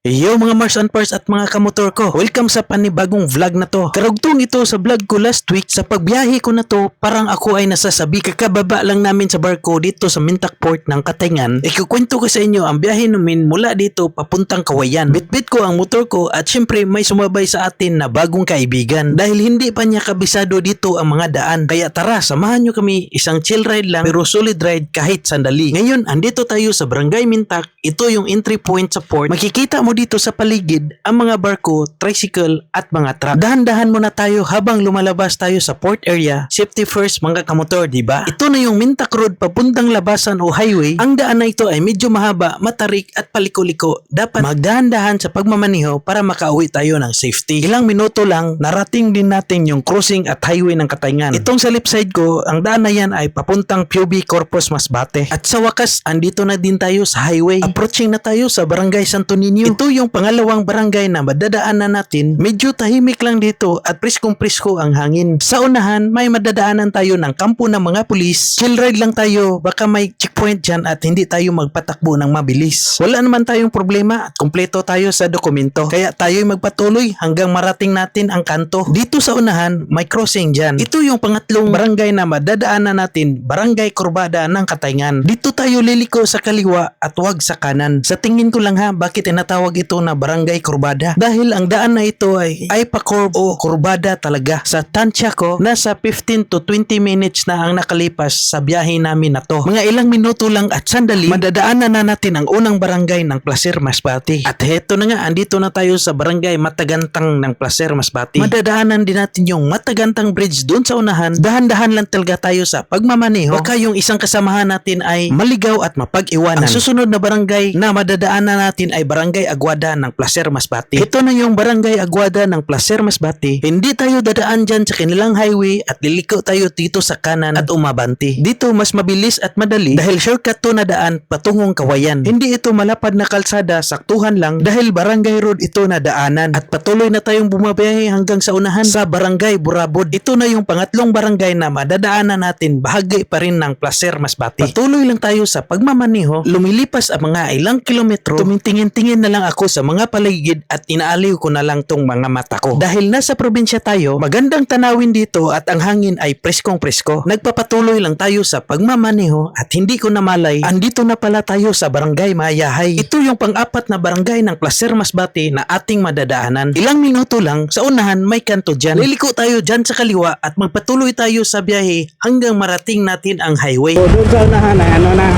Yo mga Mars and Pars at mga kamotor ko, welcome sa panibagong vlog na to. Karugtong ito sa vlog ko last week sa pagbiyahe ko na to, parang ako ay nasasabi kakababa lang namin sa barko dito sa Mintak Port ng Katingan. Ikukwento ko sa inyo ang biyahe namin mula dito papuntang Kawayan. Bitbit ko ang motor ko at syempre may sumabay sa atin na bagong kaibigan dahil hindi pa niya kabisado dito ang mga daan. Kaya tara, samahan nyo kami isang chill ride lang pero solid ride kahit sandali. Ngayon, andito tayo sa Barangay Mintak. Ito yung entry point sa port. Makikita mo dito sa paligid ang mga barko, tricycle at mga truck. Dahan-dahan muna tayo habang lumalabas tayo sa port area. Safety first mga kamotor, di ba? Ito na yung Mintak Road papuntang labasan o highway. Ang daan na ito ay medyo mahaba, matarik at paliko-liko. Dapat magdahan-dahan sa pagmamaniho para makauwi tayo ng safety. Ilang minuto lang, narating din natin yung crossing at highway ng Katayngan. Itong sa left side ko, ang daan na yan ay papuntang PUB Corpus Masbate. At sa wakas, andito na din tayo sa highway. Approaching na tayo sa Barangay Santo Niño. Ito yung pangalawang barangay na madadaanan natin. Medyo tahimik lang dito at priskong-prisko ang hangin. Sa unahan, may madadaanan tayo ng kampo ng mga pulis. Chill ride lang tayo, baka may checkpoint dyan at hindi tayo magpatakbo ng mabilis. Wala naman tayong problema at kumpleto tayo sa dokumento. Kaya tayo'y magpatuloy hanggang marating natin ang kanto. Dito sa unahan, may crossing dyan. Ito yung pangatlong barangay na madadaanan natin, Barangay Kurbada ng Katayngan. Dito tayo liliko sa kaliwa at wag sa kanan. Sa tingin ko lang ha, bakit tinatawag ito na Barangay Kurbada? Dahil ang daan na ito ay ay pa curve o kurbada talaga. Sa tansya ko, nasa 15 to 20 minutes na ang nakalipas sa biyahe namin na to. Mga ilang minuto lang at sandali, madadaanan na natin ang unang barangay ng Placer Masbate. At heto na nga, andito na tayo sa barangay Matagantang ng Placer Masbate. Madadaanan din natin yung Matagantang Bridge doon sa unahan. Dahan-dahan lang talaga tayo sa pagmamaneho. Baka yung isang kasamahan natin ay maligaw at mapag-iwanan. Ang susunod na barangay na madadaanan natin ay Barangay Aguada ng Placer Masbate. Ito na yung Barangay Aguada ng Placer Masbate. Hindi tayo dadaan dyan sa kanilang highway at liliko tayo dito sa kanan at umabante. Dito mas mabilis at madali dahil shortcut to na daan patungong kawayan. Hindi ito malapad na kalsada, saktuhan lang dahil barangay road ito na daanan at patuloy na tayong bumabiyahe hanggang sa unahan sa barangay Burabod. Ito na yung pangatlong barangay na madadaanan natin bahagi pa rin ng Placer Masbate. Patuloy lang tayo sa pagmamaniho, lumilipas ang mga ilang kilometro, tumitingin-tingin na lang ako sa mga paligid at inaaliw ko na lang tong mga mata ko. Dahil nasa probinsya tayo, magandang tanawin dito at ang hangin ay preskong presko. Nagpapatuloy lang tayo sa pagmamaniho at hindi ko namalay, andito na pala tayo sa barangay Mayahay. Ito yung pang-apat na barangay ng Placer Masbate na ating madadaanan. Ilang minuto lang, sa unahan may kanto dyan. Liliko tayo dyan sa kaliwa at magpatuloy tayo sa biyahe hanggang marating natin ang highway. So, doon sa unahan ano na,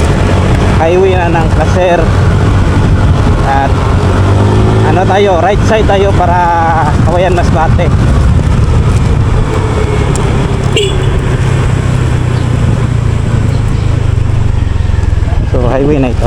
highway na ng Placer. At ano tayo, right side tayo para Kawayan Masbate. So, highway na ito.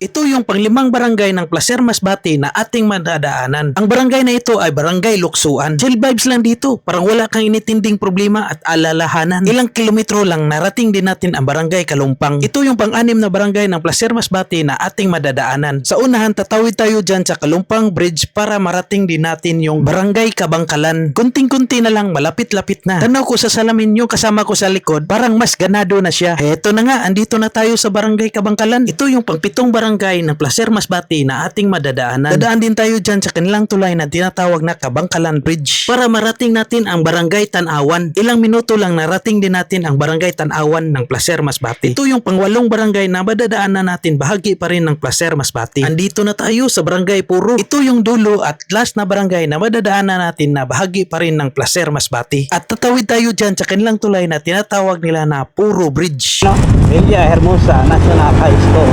Ito yung panglimang barangay ng Placer Masbate na ating madadaanan. Ang barangay na ito ay Barangay Luksuan. Chill vibes lang dito, parang wala kang initinding problema at alalahanan. Ilang kilometro lang narating din natin ang Barangay Kalumpang. Ito yung pang-anim na barangay ng Placer Masbate na ating madadaanan. Sa unahan, tatawid tayo dyan sa Kalumpang Bridge para marating din natin yung Barangay Kabangkalan. Kunting-kunti na lang, malapit-lapit na. Tanaw ko sa salamin yung kasama ko sa likod, parang mas ganado na siya. Heto na nga, andito na tayo sa Barangay Kabangkalan. Ito yung pangpitong barangay ng Placer Masbate na ating madadaanan. Dadaan din tayo dyan sa kanilang tulay na tinatawag na Kabangkalan Bridge para marating natin ang Barangay Tanawan. Ilang minuto lang narating din natin ang Barangay Tanawan ng Placer Masbate. Ito yung pangwalong barangay na madadaanan natin bahagi pa rin ng Placer Masbate. Andito na tayo sa Barangay Puro. Ito yung dulo at last na barangay na madadaanan natin na bahagi pa rin ng Placer Masbate. At tatawid tayo dyan sa kanilang tulay na tinatawag nila na Puro Bridge. No, Villa Hermosa National High School.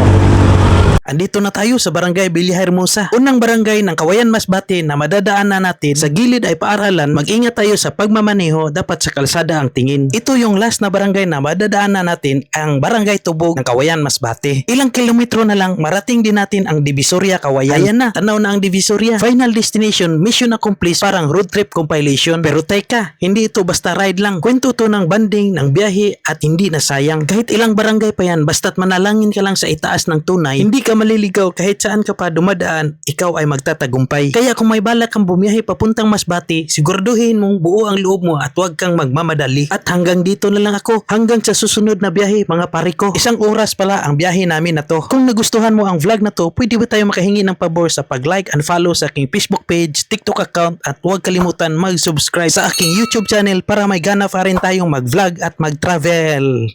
Andito na tayo sa Barangay Villa Hermosa. Unang barangay ng Kawayan Masbate na madadaanan natin. Sa gilid ay paaralan. Mag-ingat tayo sa pagmamaneho. Dapat sa kalsada ang tingin. Ito yung last na barangay na madadaanan natin ang Barangay Tubog ng Kawayan Masbate. Ilang kilometro na lang marating din natin ang Divisoria Kawayan. Ayan na, tanaw na ang Divisoria. Final destination, mission accomplished. Parang road trip compilation. Pero teka, hindi ito basta ride lang. Kwento to ng banding, ng biyahe at hindi na sayang. Kahit ilang barangay pa yan, basta't manalangin ka lang sa itaas ng tunay, hindi ka maliligaw kahit saan ka pa dumadaan, ikaw ay magtatagumpay. Kaya kung may balak kang bumiyahe papuntang Masbate, siguraduhin mong buo ang loob mo at huwag kang magmamadali. At hanggang dito na lang ako, hanggang sa susunod na biyahe mga pare ko. Isang oras pala ang biyahe namin na to. Kung nagustuhan mo ang vlog na to, pwede ba tayo makahingi ng pabor sa pag-like and follow sa aking Facebook page, TikTok account at huwag kalimutan mag-subscribe sa aking YouTube channel para may gana pa rin tayong mag-vlog at mag-travel.